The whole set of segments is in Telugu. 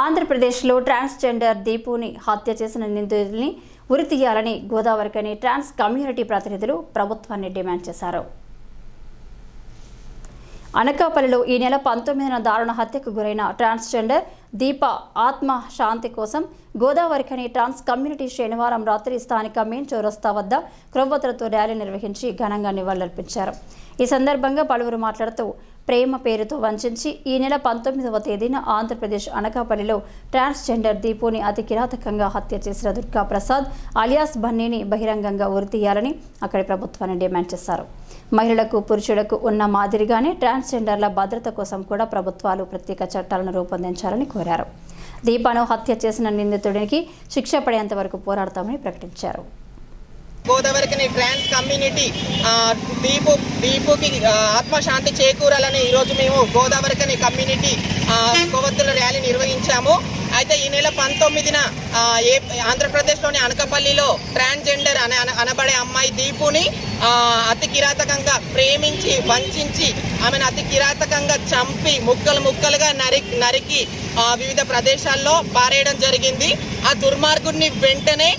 ఆంధ్రప్రదేశ్లో ట్రాన్స్జెండర్ దీపుని హత్య చేసిన నిందితుల్ని ఉరి తీయాలని గోదావరికని ట్రాన్స్ కమ్యూనిటీ ప్రతినిధులు ప్రభుత్వాన్ని డిమాండ్ చేశారు. అనకాపల్లిలో ఈ నెల పంతొమ్మిదిన దారుణ హత్యకు గురైన ట్రాన్స్జెండర్ దీప ఆత్మ శాంతి కోసం గోదావరిఖని ట్రాన్స్ కమ్యూనిటీ శనివారం రాత్రి స్థానిక మెయిన్ చౌరస్తా వద్ద క్రొవ్వతలతో ర్యాలీ నిర్వహించి ఘనంగా నివాళులర్పించారు. ఈ సందర్భంగా పలువురు మాట్లాడుతూ ప్రేమ పేరుతో వంచించి ఈ నెల పంతొమ్మిదవ తేదీన ఆంధ్రప్రదేశ్ అనకాపల్లిలో ట్రాన్స్జెండర్ దీపుని అతి కిరాతకంగా హత్య చేసిన దుర్గా ప్రసాద్ అలియాస్ బన్నీని బహిరంగంగా ఉరితీయాలని అక్కడి ప్రభుత్వాన్ని డిమాండ్ చేశారు. మహిళలకు పురుషులకు ఉన్న మాదిరిగానే ట్రాన్స్జెండర్ల భద్రత కోసం కూడా ప్రభుత్వాలు ప్రత్యేక చట్టాలను రూపొందించాలని కోరారు. దీపాను హత్య చేసిన నిందితుడికి శిక్ష పడేంత వరకు పోరాడతామని ప్రకటించారు. గోదావరికి ట్రాన్స్ కమ్యూనిటీ దీపు దీపుకి ఆత్మశాంతి చేకూరాలని ఈరోజు మేము గోదావరికని కమ్యూనిటీ ఆ, కొవ్వొత్తుల ర్యాలీ నిర్వహించాము. అయితే ఈ నెల పంతొమ్మిదిన ఏ ఆంధ్రప్రదేశ్లోని అనకపల్లిలో ట్రాన్స్జెండర్ అనే అనబడే అమ్మాయి దీపుని అతి కిరాతకంగా ప్రేమించి వంచించి ఆమెను అతి కిరాతకంగా చంపి ముక్కలు ముక్కలుగా నరికి నరికి వివిధ ప్రదేశాల్లో పారేయడం జరిగింది. ఆ దుర్మార్గుడిని వెంటనే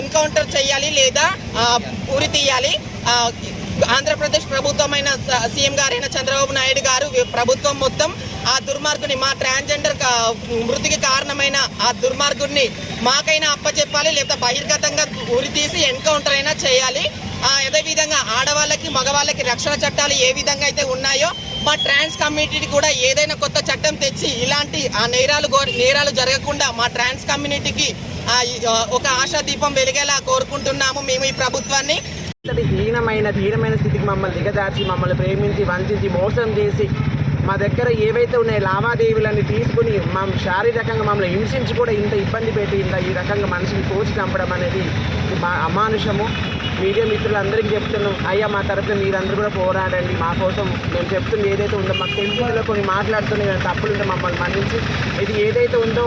ఎన్కౌంటర్ చేయాలి లేదా ఉరి తీయాలి. ఆంధ్రప్రదేశ్ ప్రభుత్వమైన సీఎం గారైన చంద్రబాబు నాయుడు గారు ప్రభుత్వం మొత్తం ఆ దుర్మార్గుని మా ట్రాన్స్జెండర్ మృతికి కారణమైన ఆ దుర్మార్గుడిని మాకైనా అప్పచెప్పాలి లేదా బహిర్గతంగా ఉరి తీసి ఎన్కౌంటర్ అయినా చేయాలి. ఆ, అదే విధంగా ఆడవాళ్ళకి మగవాళ్ళకి రక్షణ చట్టాలు ఏ విధంగా అయితే ఉన్నాయో మా ట్రాన్స్ కమ్యూనిటీ కూడా ఏదైనా కొత్త చట్టం తెచ్చి ఇలాంటి ఆ నేరాలు గో- నేరాలు జరగకుండా మా ట్రాన్స్ కమ్యూనిటీకి ఒక ఆశా దీపం వెలిగేలా కోరుకుంటున్నాము మేము ఈ ప్రభుత్వాన్ని. ఇంతటి హీనమైన హీనమైన స్థితికి మమ్మల్ని దిగజార్చి మమ్మల్ని ప్రేమించి వంచించి మోసం చేసి మా దగ్గర ఏవైతే ఉన్నాయో లావాదేవీలన్నీ తీసుకుని మా శారీరకంగా మమ్మల్ని హింసించి కూడా ఇంత ఇబ్బంది పెట్టి ఇంత ఈ రకంగా మనిషిని కోసి చంపడం అనేది మా అమానుషము. మీడియా మిత్రులందరికీ చెప్తున్నాం అయ్యా మా తరఫున మీరందరూ కూడా పోరాడండి మా కోసం మేము చెప్తుంది ఏదైతే ఉందో మాకు తెలుగులో కొన్ని మాట్లాడుతున్నాయి తప్పులుంటే మమ్మల్ని మన్నించి. ఇది ఏదైతే ఉందో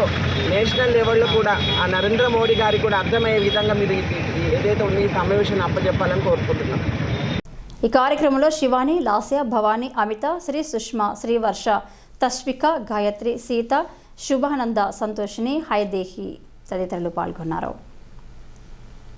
నేషనల్ లెవెల్లో కూడా ఆ నరేంద్ర మోడీ గారికి కూడా అర్థమయ్యే విధంగా మీరు ఏదైతే ఉందో ఈ సమావేశాన్ని అప్పచెప్పాలని కోరుకుంటున్నాం. ఈ కార్యక్రమంలో శివాని లాస్య భవానీ అమిత శ్రీ సుష్మా శ్రీ వర్ష తస్విక గాయత్రి సీత శుభానంద సంతోషిని హైదేహి తదితరులు పాల్గొన్నారు.